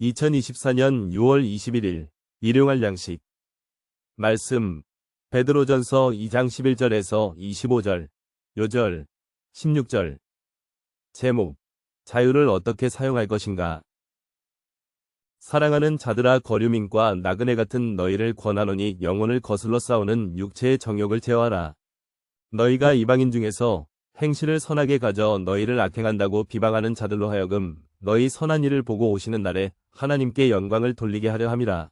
2024년 6월 21일 일용할 양식. 말씀 베드로전서 2장 11절에서 25절 요절 16절. 제목 자유를 어떻게 사용할 것인가? 사랑하는 자들아 거류민과 나그네 같은 너희를 권하노니 영혼을 거슬러 싸우는 육체의 정욕을 제어하라. 너희가 이방인 중에서 행실을 선하게 가져 너희를 악행한다고 비방하는 자들로 하여금 너희 선한 일을 보고 오시는 날에 하나님께 영광을 돌리게 하려 함이라.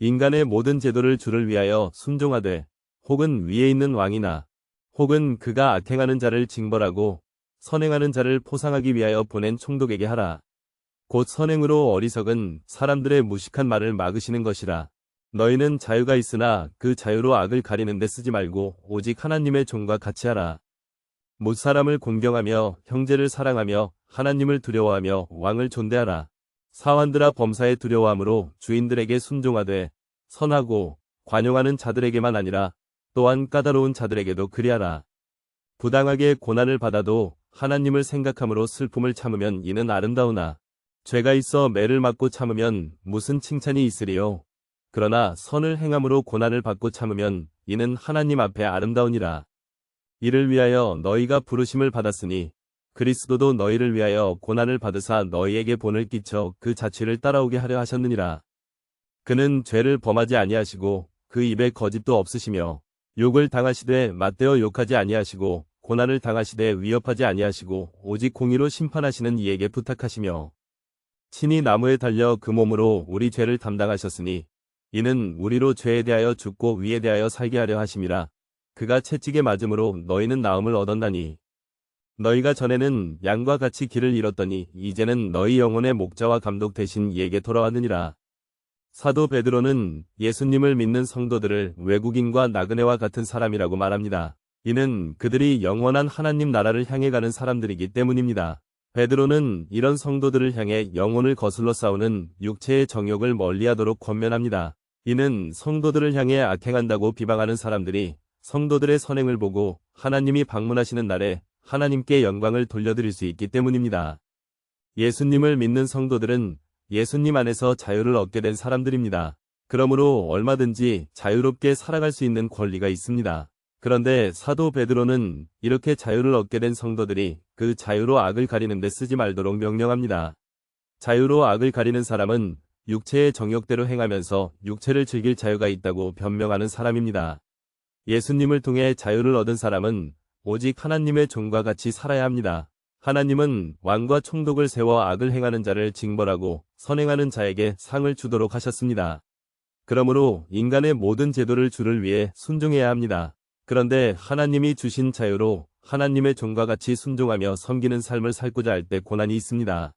인간의 모든 제도를 주를 위하여 순종하되 혹은 위에 있는 왕이나 혹은 그가 악행하는 자를 징벌하고 선행하는 자를 포상하기 위하여 보낸 총독에게 하라. 곧 선행으로 어리석은 사람들의 무식한 말을 막으시는 것이라. 너희는 자유가 있으나 그 자유로 악을 가리는 데 쓰지 말고 오직 하나님의 종과 같이 하라. 못사람을 공경하며 형제를 사랑하며 하나님을 두려워하며 왕을 존대하라. 사환들아 범사에 두려워함으로 주인들에게 순종하되 선하고 관용하는 자들에게만 아니라 또한 까다로운 자들에게도 그리하라. 부당하게 고난을 받아도 하나님을 생각함으로 슬픔을 참으면 이는 아름다우나 죄가 있어 매를 맞고 참으면 무슨 칭찬이 있으리요. 그러나 선을 행함으로 고난을 받고 참으면 이는 하나님 앞에 아름다우니라. 이를 위하여 너희가 부르심을 받았으니 그리스도도 너희를 위하여 고난을 받으사 너희에게 본을 끼쳐 그 자취를 따라오게 하려 하셨느니라. 그는 죄를 범하지 아니하시고 그 입에 거짓도 없으시며 욕을 당하시되 맞대어 욕하지 아니하시고 고난을 당하시되 위협하지 아니하시고 오직 공의로 심판하시는 이에게 부탁하시며 친히 나무에 달려 그 몸으로 우리 죄를 담당하셨으니 이는 우리로 죄에 대하여 죽고 위에 대하여 살게 하려 하심이라 그가 채찍에 맞음으로 너희는 나음을 얻었나니 너희가 전에는 양과 같이 길을 잃었더니 이제는 너희 영혼의 목자와 감독 대신 이에게 돌아왔느니라. 사도 베드로는 예수님을 믿는 성도들을 외국인과 나그네와 같은 사람이라고 말합니다. 이는 그들이 영원한 하나님 나라를 향해 가는 사람들이기 때문입니다. 베드로는 이런 성도들을 향해 영혼을 거슬러 싸우는 육체의 정욕을 멀리하도록 권면합니다. 이는 성도들을 향해 악행한다고 비방하는 사람들이 성도들의 선행을 보고 하나님이 방문하시는 날에 하나님께 영광을 돌려드릴 수 있기 때문입니다. 예수님을 믿는 성도들은 예수님 안에서 자유를 얻게 된 사람들입니다. 그러므로 얼마든지 자유롭게 살아갈 수 있는 권리가 있습니다. 그런데 사도 베드로는 이렇게 자유를 얻게 된 성도들이 그 자유로 악을 가리는 데 쓰지 말도록 명령합니다. 자유로 악을 가리는 사람은 육체의 정욕대로 행하면서 육체를 즐길 자유가 있다고 변명하는 사람입니다. 예수님을 통해 자유를 얻은 사람은 오직 하나님의 종과 같이 살아야 합니다. 하나님은 왕과 총독을 세워 악을 행하는 자를 징벌하고 선행하는 자에게 상을 주도록 하셨습니다. 그러므로 인간의 모든 제도를 주를 위해 순종해야 합니다. 그런데 하나님이 주신 자유로 하나님의 종과 같이 순종하며 섬기는 삶을 살고자 할 때 고난이 있습니다.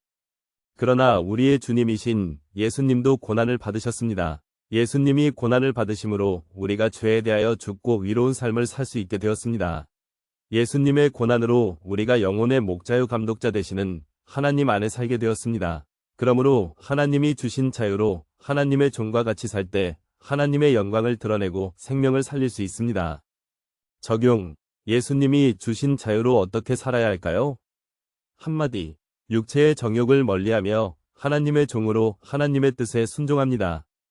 그러나 우리의 주님이신 예수님도 고난을 받으셨습니다. 예수님이 고난을 받으심으로 우리가 죄에 대하여 죽고 위로운 삶을 살 수 있게 되었습니다. 예수님의 고난으로 우리가 영혼의 목자유 감독자 되시는 하나님 안에 살게 되었습니다. 그러므로 하나님이 주신 자유로 하나님의 종과 같이 살 때 하나님의 영광을 드러내고 생명을 살릴 수 있습니다. 적용 예수님이 주신 자유로 어떻게 살아야 할까요? 한마디 육체의 정욕을 멀리하며 하나님의 종으로 하나님의 뜻에 순종합니다.